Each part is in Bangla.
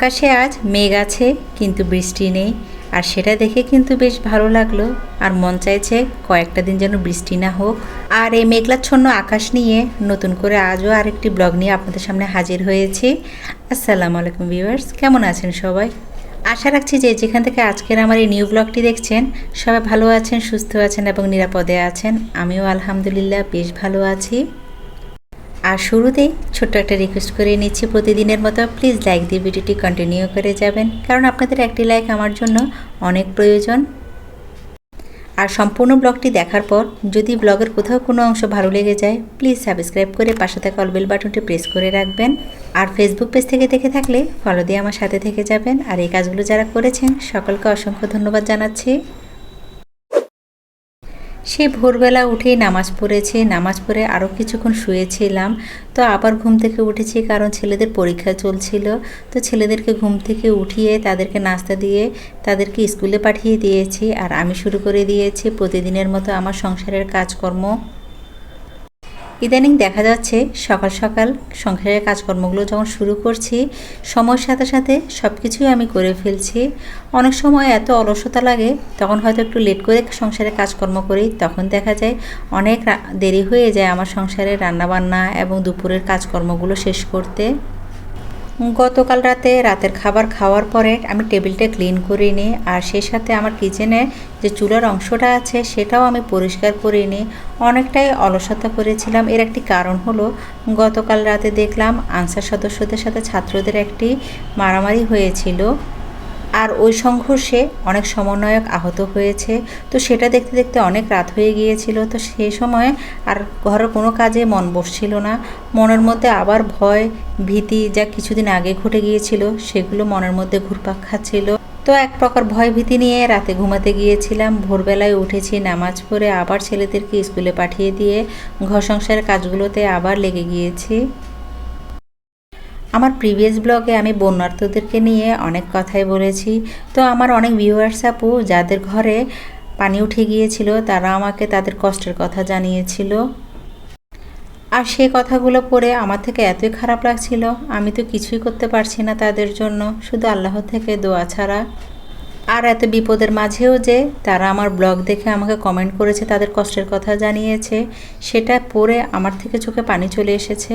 আকাশে আজ মেঘ আছে, কিন্তু বৃষ্টি নেই। আর সেটা দেখে কিন্তু বেশ ভালো লাগল। আর মন চাইছে কয়েকটা দিন যেন বৃষ্টি না হোক। আর এই মেঘলাচ্ছন্ন আকাশ নিয়ে নতুন করে আজও আরেকটি ব্লগ নিয়ে আপনাদের সামনে হাজির হয়েছি। আসসালামু আলাইকুম ভিউয়ার্স, কেমন আছেন সবাই? আশা রাখছি যে যেখান থেকে আজকের আমার এই নিউ ব্লগটি দেখছেন, সবাই ভালো আছেন, সুস্থ আছেন এবং নিরাপদে আছেন। আমিও আলহামদুলিল্লাহ বেশ ভালো আছি। আর শুরুতেই ছোট্ট একটা রিকোয়েস্ট করে নিচ্ছি প্রতিদিনের মতো প্লিজ লাইক দিয়ে ভিডিওটি কন্টিনিউ করে যাবেন, কারণ আপনাদের একটি লাইক আমার জন্য অনেক প্রয়োজন। আর সম্পূর্ণ ব্লগটি দেখার পর যদি ব্লগের কোথাও কোনো অংশ ভালো লেগে যায় প্লিজ সাবস্ক্রাইব করে পাশে থাকা অলবেল বাটনটি প্রেস করে রাখবেন। আর ফেসবুক পেজ থেকে দেখে থাকলে ফলো দিয়ে আমার সাথে থেকে যাবেন। আর এই কাজগুলো যারা করেছেন, সকলকে অসংখ্য ধন্যবাদ জানাচ্ছি। সে ভোরবেলা উঠেই নামাজ পড়েছে, নামাজ পড়ে আরও কিছুক্ষণ শুয়েছিলাম। তো আবার ঘুম থেকে উঠেছি কারণ ছেলেদের পরীক্ষা চলছিল। তো ছেলেদেরকে ঘুম থেকে উঠিয়ে তাদেরকে নাস্তা দিয়ে তাদেরকে স্কুলে পাঠিয়ে দিয়েছি। আর আমি শুরু করে দিয়েছি। প্রতিদিনের মতো আমার সংসারের কাজকর্ম ইদানিং দেখা যাচ্ছে সকাল সকাল সংসারের কাজকর্মগুলো যখন শুরু করছি, সময়ের সাথে সাথে সব কিছুই আমি করে ফেলছি। অনেক সময় এত অলসতা লাগে, তখন হয়তো একটু লেট করে সংসারের কাজকর্ম করি, তখন দেখা যায় অনেক দেরি হয়ে যায় আমার সংসারে রান্নাবান্না এবং দুপুরের কাজকর্মগুলো শেষ করতে। গতকাল রাতে রাতের খাবার খাওয়ার পরে আমি টেবিলটা ক্লিন করে নিই আর সেই সাথে আমার কিচেনে যে চুলার অংশটা আছে সেটাও আমি পরিষ্কার করে নিই। অনেকটাই অলসতা করেছিলাম। এর একটি কারণ হলো গতকাল রাতে দেখলাম আনসার সদস্যদের সাথে ছাত্রদের একটি মারামারি হয়েছিল। আর ওই সংঘর্ষে অনেক সমন্বয়ক আহত হয়েছে। তো সেটা দেখতে দেখতে অনেক রাত হয়ে গিয়েছিল। তো সেই সময় আর ঘরের কোনো কাজে মন বসছিল না। মনের মধ্যে আবার ভয়, ভীতি যা কিছুদিন আগে ঘটে গিয়েছিল, সেগুলো মনের মধ্যে ঘুরপাক খাচ্ছিল। তো এক প্রকার ভয় ভীতি নিয়ে রাতে ঘুমাতে গিয়েছিলাম। ভোরবেলায় উঠেছি নামাজ পড়ে আবার ছেলেদেরকে স্কুলে পাঠিয়ে দিয়ে ঘর সংসারের কাজগুলোতে আবার লেগে গিয়েছি। আমার প্রিভিয়াস ব্লগে আমি বন্যার্থদেরকে নিয়ে অনেক কথাই বলেছি। তো আমার অনেক ভিউয়ার্স আপু, যাদের ঘরে পানি উঠে গিয়েছিল, তারা আমাকে তাদের কষ্টের কথা জানিয়েছিল। আর সেই কথাগুলো পড়ে আমার থেকে এতই খারাপ লাগছিল, আমি তো কিছুই করতে পারছি না তাদের জন্য, শুধু আল্লাহ থেকে দোয়া ছাড়া। আর এত বিপদের মাঝেও যে তারা আমার ব্লগ দেখে আমাকে কমেন্ট করেছে, তাদের কষ্টের কথা জানিয়েছে, সেটা পড়ে আমার থেকে চোখে পানি চলে এসেছে।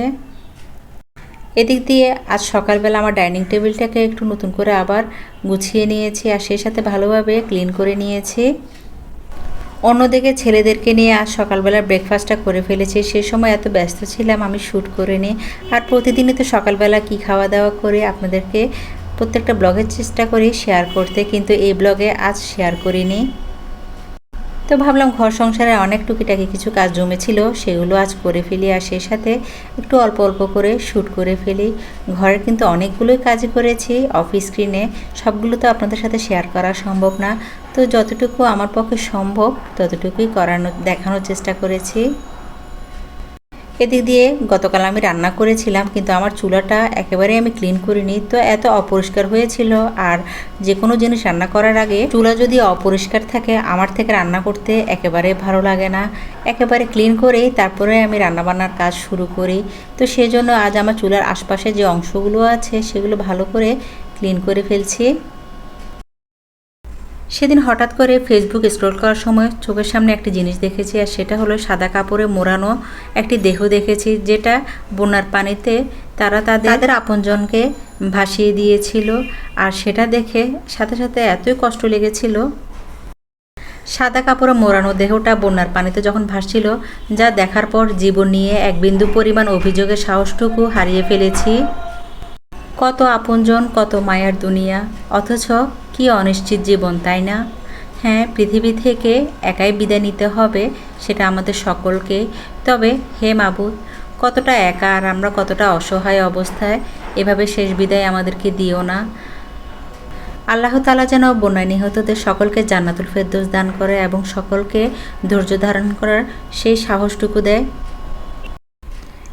এদিক দিয়ে আজ সকালবেলা আমার ডাইনিং টেবিলটাকে একটু নতুন করে আবার গুছিয়ে নিয়েছি আর সেই সাথে ভালোভাবে ক্লিন করে নিয়েছি। অন্যদিকে ছেলেদেরকে নিয়ে আজ সকালবেলা ব্রেকফাস্টটা করে ফেলেছি। সে সময় এত ব্যস্ত ছিলাম, আমি শ্যুট করে নিই আর প্রতিদিনই তো সকালবেলা কি খাওয়া দাওয়া করে আপনাদেরকে প্রত্যেকটা ব্লগের চেষ্টা করি শেয়ার করতে, কিন্তু এই ব্লগে আজ শেয়ার করিনি। তো ভাবলাম ঘর সংসারে অনেক টুকিটাকি কিছু কাজ জমেছিল, সেগুলো আজ করে ফেলি আর সেই সাথে একটু অল্প অল্প করে শ্যুট করে ফেলি। ঘরের কিন্তু অনেকগুলোই কাজ করেছি, অফিস স্ক্রিনে সবগুলো তো আপনাদের সাথে শেয়ার করা সম্ভব না। তো যতটুকু আমার পক্ষে সম্ভব, ততটুকুই করানো, দেখানোর চেষ্টা করেছি। এদিক দিয়ে গতকাল আমি রান্না করেছিলাম, কিন্তু আমার চুলাটা একেবারে আমি ক্লিন করিনি, তো এত অপরিষ্কার হয়েছিল। আর যে কোনো জিনিস রান্না করার আগে চুলা যদি অপরিষ্কার থাকে, আমার থেকে রান্না করতে একেবারে ভালো লাগে না। একেবারে ক্লিন করেই তারপরে আমি রান্নাবান্নার কাজ শুরু করি। তো সেজন্য আজ আমার চুলার আশপাশে যে অংশগুলো আছে, সেগুলো ভালো করে ক্লিন করে ফেলছি। সেদিন হঠাৎ করে ফেসবুক স্ক্রল করার সময় চোখের সামনে একটি জিনিস দেখেছি আর সেটা হলো সাদা কাপড়ে মোড়ানো একটি দেহ দেখেছি যেটা বন্যার পানিতে তারা তাদের তাদের আপনজনকে ভাসিয়ে দিয়েছিল আর সেটা দেখে সাথে সাথে এতই কষ্ট লেগেছিল। সাদা কাপড়ে মোড়ানো দেহটা বন্যার পানিতে যখন ভাসছিল যা দেখার পর জীবন নিয়ে এক বিন্দু পরিমাণ অভিযোগের সাহসটুকু হারিয়ে ফেলেছি। কত আপনজন, কত মায়ার দুনিয়া। অথচ কি অনিশ্চিত জীবন, তাই না? হ্যাঁ পৃথিবী থেকে একাই বিদায় নিতে হবে, সেটা আমাদের সকলকে। তবে হে মাবুদ, কতটা একা আর আমরা কতটা অসহায় অবস্থায়, এভাবে শেষ বিদায় আমাদেরকে দিও না। আল্লাহ তালা যেন বন্যায় নিহতদের সকলকে জান্নাতুল ফেরদৌস দান করে এবং সকলকে ধৈর্য ধারণ করার সেই সাহসটুকু দেয়।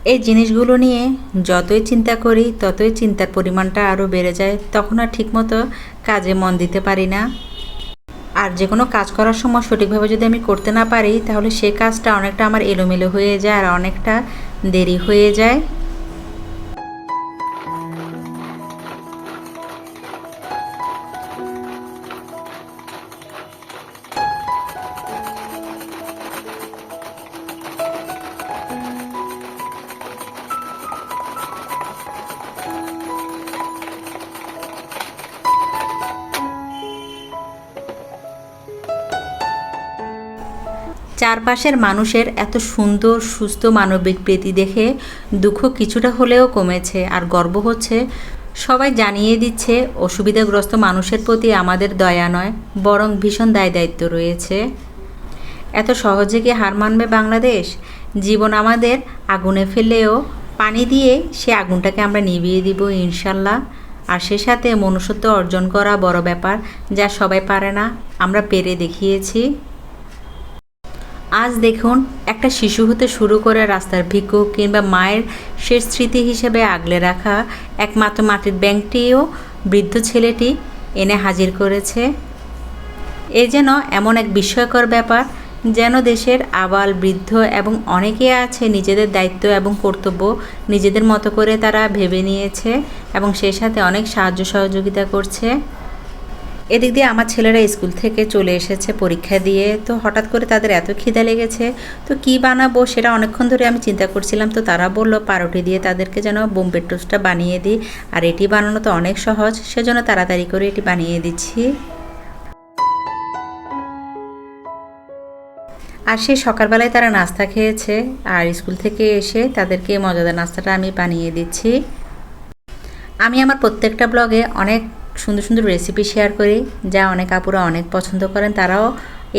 এই জিনিসগুলো নিয়ে যতই চিন্তা করি, ততই চিন্তার পরিমাণটা আরও বেড়ে যায়, তখন আর ঠিকমতো কাজে মন দিতে পারি না। আর যে কোনো কাজ করার সময় সঠিকভাবে যদি আমি করতে না পারি, তাহলে সে কাজটা অনেকটা আমার এলোমেলো হয়ে যায় আর অনেকটা দেরি হয়ে যায়। চারপাশের মানুষের এত সুন্দর, সুস্থ মানবিক প্রীতি দেখে দুঃখ কিছুটা হলেও কমেছে আর গর্ব হচ্ছে। সবাই জানিয়ে দিচ্ছে, অসুবিধাগ্রস্ত মানুষের প্রতি আমাদের দয়া নয়, বরং ভীষণ দায় দায়িত্ব রয়েছে। এত সহজে কি হার মানবে বাংলাদেশ? জীবন আমাদের আগুনে ফেললেও পানি দিয়ে সে আগুনটাকে আমরা নিভিয়ে দিব ইনশাল্লাহ। আর সে সাথে মনুষ্যত্ব অর্জন করা বড় ব্যাপার যা সবাই পারে না, আমরা পেরে দেখিয়েছি। আজ দেখুন, একটা শিশু হতে শুরু করে রাস্তার ভিক্ষুক কিংবা মায়ের শেষ স্মৃতি হিসেবে আগলে রাখা একমাত্র মাটির ব্যাংকটিও বৃদ্ধ ছেলেটি এনে হাজির করেছে। এ যেন এমন এক বিস্ময়কর ব্যাপার, যেন দেশের আবাল বৃদ্ধ এবং অনেকে আছে নিজেদের দায়িত্ব এবং কর্তব্য নিজেদের মতো করে তারা ভেবে নিয়েছে এবং সেই সাথে অনেক সাহায্য সহযোগিতা করছে। এদিক দিয়ে আমার ছেলেরা স্কুল থেকে চলে এসেছে পরীক্ষা দিয়ে। তো হঠাৎ করে তাদের এত খিদা লেগেছে। তো কি বানাবো সেটা অনেকক্ষণ ধরে আমি চিন্তা করছিলাম। তো তারা বলল পাউরুটি দিয়ে তাদেরকে যেন বোম্বে টোস্টটা বানিয়ে দিই। আর এটি বানানো তো অনেক সহজ, সেজন্য তাড়াতাড়ি করে এটি বানিয়ে দিচ্ছি। আর সেই সকালবেলায় তারা নাস্তা খেয়েছে আর স্কুল থেকে এসে তাদেরকে মজাদার নাস্তাটা আমি বানিয়ে দিচ্ছি। আমি আমার প্রত্যেকটা ব্লগে অনেক সুন্দর সুন্দর রেসিপি শেয়ার করি, যা অনেক আপুরা অনেক পছন্দ করেন, তারাও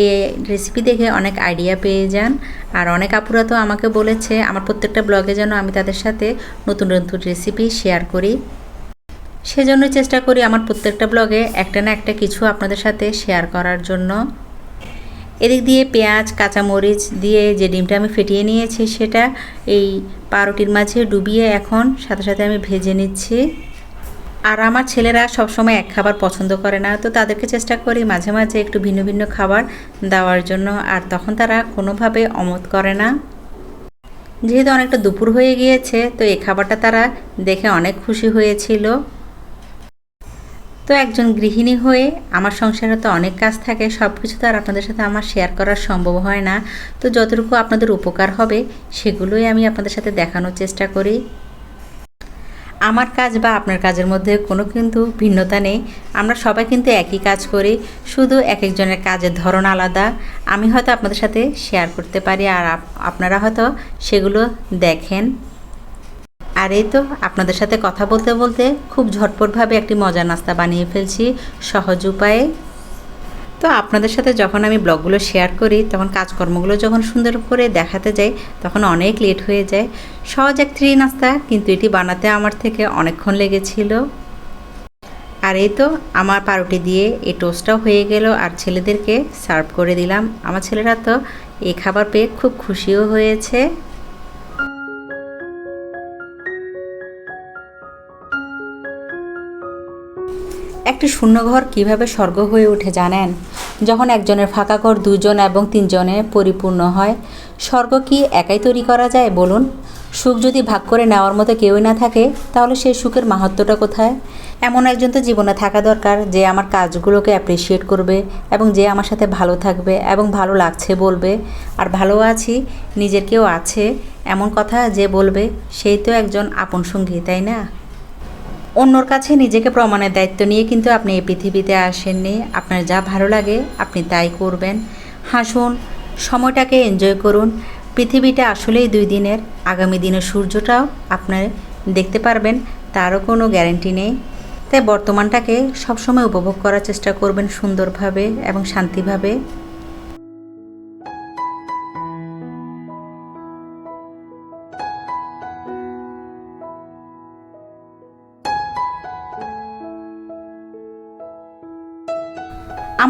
এই রেসিপি দেখে অনেক আইডিয়া পেয়ে যান। আর অনেক আপুরা তো আমাকে বলেছে, আমার প্রত্যেকটা ব্লগে যেন আমি তাদের সাথে নতুন নতুন রেসিপি শেয়ার করি। সেজন্য চেষ্টা করি আমার প্রত্যেকটা ব্লগে একটা না একটা কিছু আপনাদের সাথে শেয়ার করার জন্য। এদিক দিয়ে পেঁয়াজ, কাঁচামরিচ দিয়ে যে ডিমটা আমি ফেটিয়ে নিয়েছি, সেটা এই পাউরুটির মাঝে ডুবিয়ে এখন সাথে সাথে আমি ভেজে নিচ্ছি। আর আমার ছেলেরা সবসময় এক খাবার পছন্দ করে না, তো তাদেরকে চেষ্টা করি মাঝে মাঝে একটু ভিন্ন ভিন্ন খাবার দেওয়ার জন্য, আর তখন তারা কোনোভাবে অমত করে না। যেহেতু অনেকটা দুপুর হয়ে গিয়েছে, তো এই খাবারটা তারা দেখে অনেক খুশি হয়েছিল। তো একজন গৃহিণী হয়ে আমার সংসারে তো অনেক কাজ থাকে সব কিছু তো আর আপনাদের সাথে আমার শেয়ার করা সম্ভব হয় না। তো যতটুকু আপনাদের উপকার হবে, সেগুলোই আমি আপনাদের সাথে দেখানোর চেষ্টা করি। আমার কাজ বা আপনার কাজের মধ্যে কোনো কিন্তু ভিন্নতা নেই। আমরা সবাই কিন্তু একই কাজ করি, শুধু এক একজনের কাজের ধরন আলাদা। আমি হয়তো আপনাদের সাথে শেয়ার করতে পারি আর আপনারা হয়তো সেগুলো দেখেন। আর এই তো আপনাদের সাথে কথা বলতে বলতে খুব ঝটপটভাবে একটি মজার নাস্তা বানিয়ে ফেলছি। সহজ উপায়ে তো আপনাদের সাথে যখন আমি ব্লগগুলো শেয়ার করি, তখন কাজকর্মগুলো যখন সুন্দর করে দেখাতে যাই, তখন অনেক লেট হয়ে যায়। সহজ এক থ্রি নাস্তা, কিন্তু এটি বানাতে আমার থেকে অনেকক্ষণ লেগেছিল। আর এই তো, আমার পাউরুটি দিয়ে এই টোস্টটাও হয়ে গেল, আর ছেলেদেরকে সার্ভ করে দিলাম। আমার ছেলেরা তো এই খাবার পেয়ে খুব খুশিও হয়েছে। একটি শূন্যঘর কীভাবে স্বর্গ হয়ে ওঠে জানেন? যখন একজনের ফাঁকা ঘর দুজন এবং তিনজনে পরিপূর্ণ হয়, স্বর্গ কি একাই তৈরি করা যায় বলুন? সুখ যদি ভাগ করে নেওয়ার মতো কেউই না থাকে, তাহলে সেই সুখের মাহাত্মটা কোথায়? এমন একজন তো জীবনে থাকা দরকার যে আমার কাজগুলোকে অ্যাপ্রিসিয়েট করবে এবং যে আমার সাথে ভালো থাকবে এবং ভালো লাগছে বলবে। আর ভালো আছি, নিজের কেউ আছে, এমন কথা যে বলবে, সেই তো একজন আপন সঙ্গী, তাই না? অন্যর কাছে নিজেকে প্রমাণের দায়িত্ব নিয়ে কিন্তু আপনি এই পৃথিবীতে আসেননি। আপনার যা ভালো লাগে, আপনি তাই করবেন। হাসুন, সময়টাকে এনজয় করুন। পৃথিবীটা আসলেই দুই দিনের। আগামী দিনের সূর্যটাও আপনার দেখতে পারবেন, তারও কোনো গ্যারেন্টি নেই। তাই বর্তমানটাকে সবসময় উপভোগ করার চেষ্টা করবেন সুন্দরভাবে এবং শান্তিভাবে।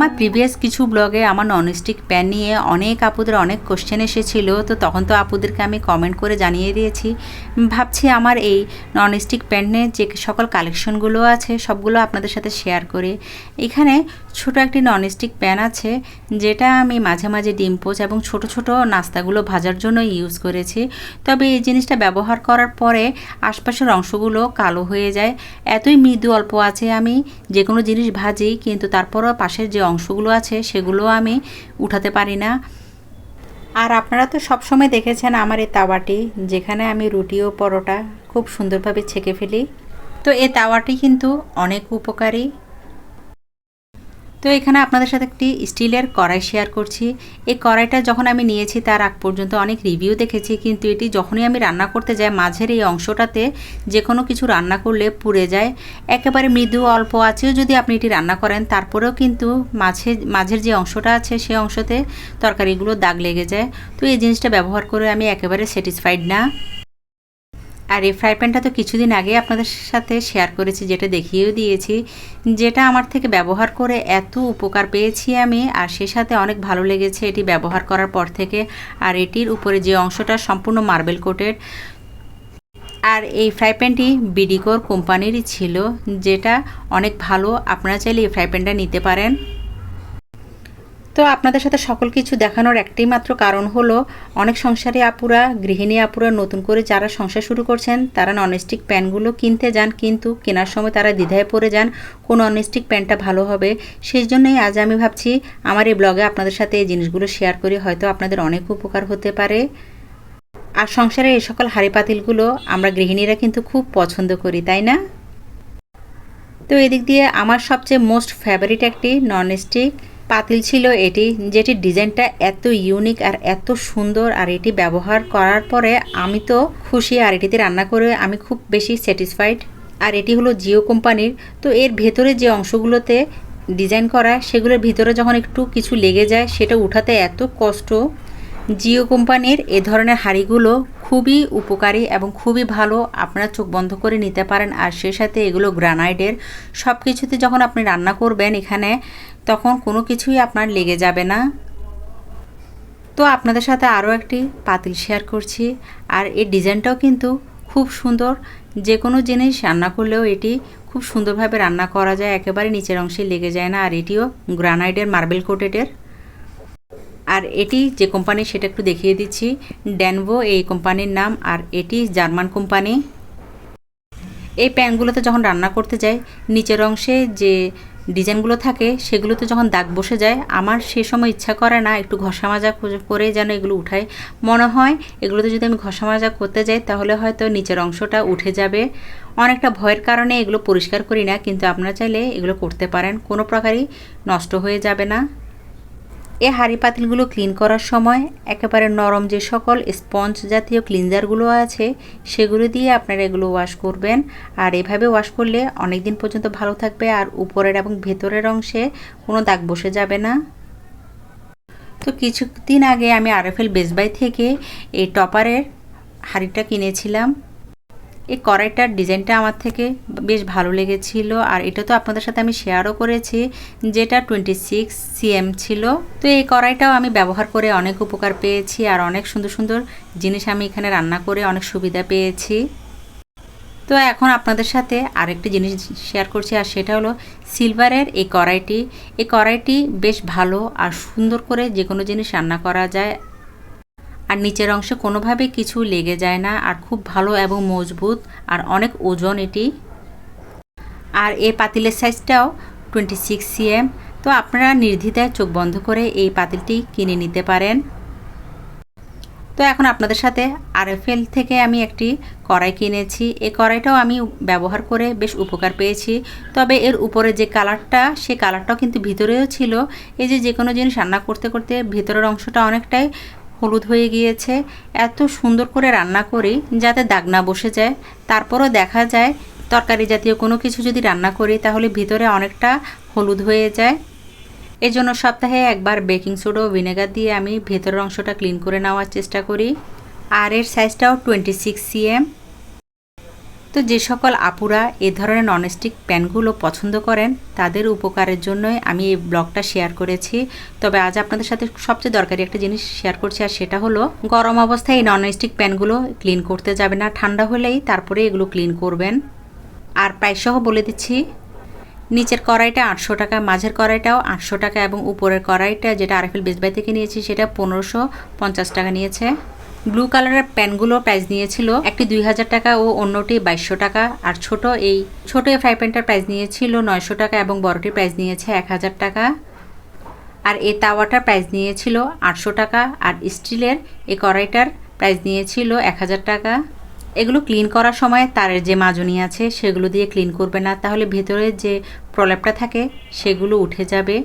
আমার প্রিভিয়াস কিছু ব্লগে আমার ননস্টিক প্যান নিয়ে অনেক আপুদের অনেক কোশ্চেন এসেছিল, তো তখন তো আপুদেরকে আমি কমেন্ট করে জানিয়ে দিয়েছি। ভাবছি আমার এই ননস্টিক প্যানের যে সকল কালেকশনগুলো আছে, সবগুলো আপনাদের সাথে শেয়ার করে। এখানে ছোট একটি ননস্টিক প্যান আছে, যেটা আমি মাঝে মাঝে ডিম পোচ এবং ছোট ছোট নাস্তাগুলো ভাজার জন্য ইউজ করেছি। তবে এই জিনিসটা ব্যবহার করার পরে আশপাশের অংশগুলো কালো হয়ে যায়। এতই মৃদু অল্প আছে আমি যে কোনো জিনিস ভাজি, কিন্তু তারপরও পাশের যে অংশগুলো আছে, সেগুলো আমি উঠাতে পারি না। আর আপনারা তো সবসময় দেখেছেন আমার এই তাওয়াটি, যেখানে আমি রুটি ও পরোটা খুব সুন্দরভাবে ছেঁকে ফেলি। তো এই তাওয়াটি কিন্তু অনেক উপকারী। তো এখানে আপনাদের সাথে একটি স্টিলের কড়াই শেয়ার করছি। এই কড়াইটা যখন আমি নিয়েছি তার আগ পর্যন্ত অনেক রিভিউ দেখেছি, কিন্তু এটি যখনই আমি রান্না করতে যাই, মাঝের এই অংশটাতে যে কোনো কিছু রান্না করলে পুড়ে যায়। একেবারে মৃদু অল্প আছেও যদি আপনি এটি রান্না করেন, তারপরেও কিন্তু মাঝে, মাঝের যে অংশটা আছে সেই অংশতে তরকারিগুলো দাগ লেগে যায়। তো এই জিনিসটা ব্যবহার করে আমি একেবারে স্যাটিসফাইড না। আর এই ফ্রাই প্যানটা তো কিছুদিন আগে আপনাদের সাথে শেয়ার করেছি, যেটা দেখিয়েও দিয়েছি, যেটা আমার থেকে ব্যবহার করে এত উপকার পেয়েছি আমি, আর সে সাথে অনেক ভালো লেগেছে এটি ব্যবহার করার পর থেকে, আর এটির উপরে যে অংশটা সম্পূর্ণ মার্বেল কোটেড আর এই ফ্রাই প্যানটি বিডিকোর কোম্পানিরই ছিল, যেটা অনেক ভালো, আপনারা চাইলে এই ফ্রাই প্যানটা নিতে পারেন। তো আপনাদের সাথে সকল কিছু দেখানোর একটাই মাত্র কারণ হলো, অনেক সংসারী আপুরা, গৃহিণী আপুরা নতুন করে যারা সংসার শুরু করছেন, তারা ননস্টিক প্যানগুলো কিনতে যান, কিন্তু কেনার সময় তারা দ্বিধায় পড়ে যান, কোন ননস্টিক প্যানটা ভালো হবে। সেই জন্যই আজ আমি ভাবছি, আমার এই ব্লগে আপনাদের সাথে এই জিনিসগুলো শেয়ার করি, হয়তো আপনাদের অনেক উপকার হতে পারে। আর সংসারে এই সকল হাঁড়ি পাতিলগুলো আমরা গৃহিণীরা কিন্তু খুব পছন্দ করি, তাই না? তো এদিক দিয়ে আমার সবচেয়ে মোস্ট ফেভারিট একটি ননস্টিক পাতিল ছিল এটি যেটির ডিজাইনটা এত ইউনিক আর এত সুন্দর, আর এটি ব্যবহার করার পরে আমি তো খুশি, আর এটিতে রান্না করে আমি খুব বেশি স্যাটিসফাইড আর এটি হলো জিও কোম্পানির, তো এর ভেতরে যে অংশগুলোতে ডিজাইন করা, সেগুলোর ভিতরে যখন একটু কিছু লেগে যায়, সেটা উঠাতে এত কষ্ট। জিও কোম্পানির এ ধরনের হাঁড়িগুলো খুবই উপকারী এবং খুবই ভালো। আপনারা চোখ বন্ধ করে নিতে পারেন আর সে সাথে এগুলো গ্রানাইডের সব কিছুতে যখন আপনি রান্না করবেন এখানে, তখন কোনো কিছুই আপনার লেগে যাবে না। তো আপনাদের সাথে আরও একটি পাতিল শেয়ার করছি আর এই ডিজাইনটাও কিন্তু খুব সুন্দর। যে কোনো জিনিস রান্না করলেও এটি খুব সুন্দরভাবে রান্না করা যায়, একেবারে নিচের অংশে লেগে যায় না আর এটিও গ্রানাইডের মার্বেল কোটেডের। আর এটি যে কোম্পানি সেটা একটু দেখিয়ে দিচ্ছি। ড্যানভো এই কোম্পানির নাম, আর এটি জার্মান কোম্পানি এই প্যানগুলোতে যখন রান্না করতে যাই, নিচের অংশে যে ডিজাইনগুলো থাকে, সেগুলোতে যখন দাগ বসে যায়, আমার সে সময় ইচ্ছা করে না একটু ঘষা মাজা করে যেন এগুলো উঠাই মনে হয় এগুলোতে যদি আমি ঘষা মাজা করতে যাই, তাহলে হয়তো নিচের অংশটা উঠে যাবে। অনেকটা ভয়ের কারণে এগুলো পরিষ্কার করি না, কিন্তু আপনারা চাইলে এগুলো করতে পারেন। কোনো প্রকারই নষ্ট হয়ে যাবে না। এ হাঁড়ি পাতিলগুলো ক্লিন করার সময় একেবারে নরম যে সকল স্পঞ্জ জাতীয় ক্লিনজারগুলো আছে, সেগুলো দিয়ে আপনারা এগুলো ওয়াশ করবেন। আর এভাবে ওয়াশ করলে অনেক দিন পর্যন্ত ভালো থাকবে আর উপরের এবং ভেতরের অংশে কোনো দাগ বসে যাবে না। তো কিছুদিন আগে আমি আরএফএল বেসবাই থেকে এই টপারের হাঁড়িটা কিনেছিলাম। এই কড়াইটার ডিজাইনটা আমার থেকে বেশ ভালো লেগেছিল। আর এটা তো আপনাদের সাথে আমি শেয়ারও করেছি, যেটা টোয়েন্টি সিক্স সিএম ছিল। তো এই কড়াইটাও আমি ব্যবহার করে অনেক উপকার পেয়েছি আর অনেক সুন্দর সুন্দর জিনিস আমি এখানে রান্না করে অনেক সুবিধা পেয়েছি। তো এখন আপনাদের সাথে আরেকটি জিনিস শেয়ার করছি, আর সেটা হলো সিলভারের এই কড়াইটি। এই কড়াইটি বেশ ভালো আর সুন্দর করে যে কোনো জিনিস রান্না করা যায়। আর নিচের অংশে কোনোভাবে কিছু লেগে যায় না, আর খুব ভালো এবং মজবুত, আর অনেক ওজন এটি। আর এই পাতিলের সাইজটাও টোয়েন্টি সিক্স সিএম তো আপনারা নির্দ্বিধায় চোখ বন্ধ করে এই পাতিলটি কিনে নিতে পারেন। তো এখন আপনাদের সাথে আরএফএল থেকে আমি একটি কড়াই কিনেছি। এই কড়াইটাও আমি ব্যবহার করে বেশ উপকার পেয়েছি। তবে এর উপরে যে কালারটা, সে কালারটাও কিন্তু ভিতরেও ছিল। এই যে যে কোনো জিনিস রান্না করতে করতে ভিতরের অংশটা অনেকটাই হলুদ হয়ে গিয়েছে। এত সুন্দর করে রান্না করি যাতে দাগ না বসে যায়। তারপরও দেখা যায় তরকারি জাতীয় কোনো কিছু যদি রান্না করি তাহলে ভিতরে অনেকটা হলুদ হয়ে যায়। এজন্য সপ্তাহে একবার বেকিং সোডা ও ভিনেগার দিয়ে আমি ভেতরের অংশটা ক্লিন করে নেওয়ার চেষ্টা করি। আর এর সাইজটাও টোয়েন্টি সিক্স সিএম তো যে সকল আপুরা এ ধরনের ননস্টিক প্যানগুলো পছন্দ করেন, তাদের উপকারের জন্যই আমি এই ব্লগটা শেয়ার করেছি। তবে আজ আপনাদের সাথে সবচেয়ে দরকারি একটা জিনিস শেয়ার করছি, আর সেটা হলো গরম অবস্থায় এই ননস্টিক প্যানগুলো ক্লিন করতে যাবে না, ঠান্ডা হলেই তারপরে এগুলো ক্লিন করবেন। আর প্রায়সহ বলে দিচ্ছি, নিচের কড়াইটা আটশো টাকা, মাঝের কড়াইটাও আটশো টাকা এবং উপরের কড়াইটা যেটা আরএফএল বেসবাই থেকে নিয়েছি সেটা পনেরোশো পঞ্চাশ টাকা নিয়েছে। ব্লু কালারের প্যানগুলো প্রাইস নিয়েছিল একটি দুই হাজার টাকা ও অন্যটি বাইশশো টাকা। আর ছোট এই ছোট এই ফ্রাই প্যানটার প্রাইস নিয়েছিল নয়শো টাকা এবং বড়টির প্রাইস নিয়েছে এক হাজার টাকা। আর এই তাওয়াটার প্রাইস নিয়েছিল আটশো টাকা। আর স্টিলের এই কড়াইটার প্রাইস নিয়েছিল এক হাজার টাকা। এগুলো ক্লিন করার সময় তারের যে মাজনি আছে সেগুলো দিয়ে ক্লিন করবে না। তাহলে ভেতরে যে প্রলেপটা থাকে সেগুলো উঠে যাবে।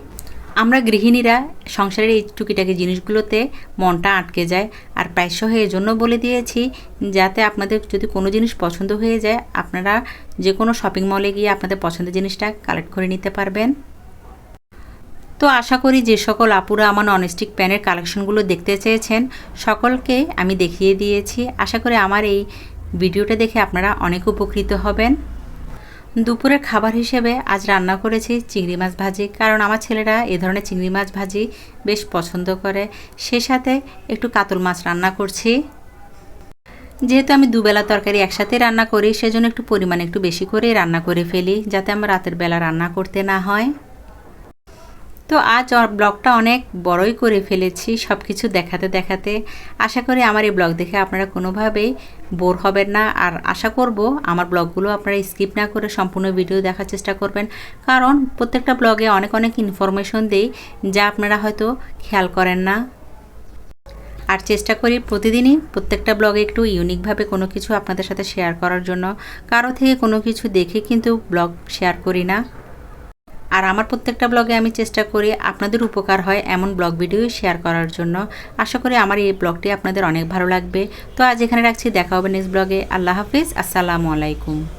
আমরা গৃহিণীরা সংসারের এই টুকিটাকি জিনিসগুলোতে মনটা আটকে যায়। আর প্রায়শই হয়ে জন্য বলে দিয়েছি যাতে আপনাদের যদি কোনো জিনিস পছন্দ হয়ে যায়, আপনারা যে কোনো শপিং মলে গিয়ে আপনাদের পছন্দের জিনিসটা কালেক্ট করে নিতে পারবেন। তো আশা করি যে সকল আপুরা আমার ননস্টিক প্যানের কালেকশনগুলো দেখতে চেয়েছেন, সকলকে আমি দেখিয়ে দিয়েছি। আশা করি আমার এই ভিডিওটা দেখে আপনারা অনেক উপকৃত হবেন। দুপুরের খাবার হিসেবে আজ রান্না করেছি চিংড়ি মাছ ভাজি, কারণ আমার ছেলেরা এ ধরনের চিংড়ি মাছ ভাজি বেশ পছন্দ করে। সে সাথে একটু কাতল মাছ রান্না করছি। যেহেতু আমি দুবেলা তরকারি একসাথে রান্না করি, সেজন্য একটু পরিমাণ একটু বেশি করে রান্না করে ফেলি, যাতে আমার রাতের বেলা রান্না করতে না হয়। তো আজ ব্লগটা অনেক বড়ই করে ফেলেছি সব কিছু দেখাতে দেখাতে। আশা করি আমার এই ব্লগ দেখে আপনারা কোনোভাবেই বোর হবেন না। আর আশা করব আমার ব্লগগুলো আপনারা স্কিপ না করে সম্পূর্ণ ভিডিও দেখার চেষ্টা করবেন। কারণ প্রত্যেকটা ব্লগে অনেক অনেক ইনফরমেশন দেই যা আপনারা হয়তো খেয়াল করেন না। আর চেষ্টা করি প্রতিদিনই প্রত্যেকটা ব্লগে একটু ইউনিকভাবে কোনো কিছু আপনাদের সাথে শেয়ার করার জন্য। কারও থেকে কোনো কিছু দেখে কিন্তু ব্লগ শেয়ার করি না। আর আমার প্রত্যেকটা ব্লগে আমি চেষ্টা করি আপনাদের উপকার হয় এমন ব্লগ ভিডিও শেয়ার করার জন্য। আশা করি আমার এই ব্লগটি আপনাদের অনেক ভালো লাগবে। তো আজ এখানে রাখছি, দেখা হবে নেক্সট ব্লগে। আল্লাহ হাফিজ, আসসালামু আলাইকুম।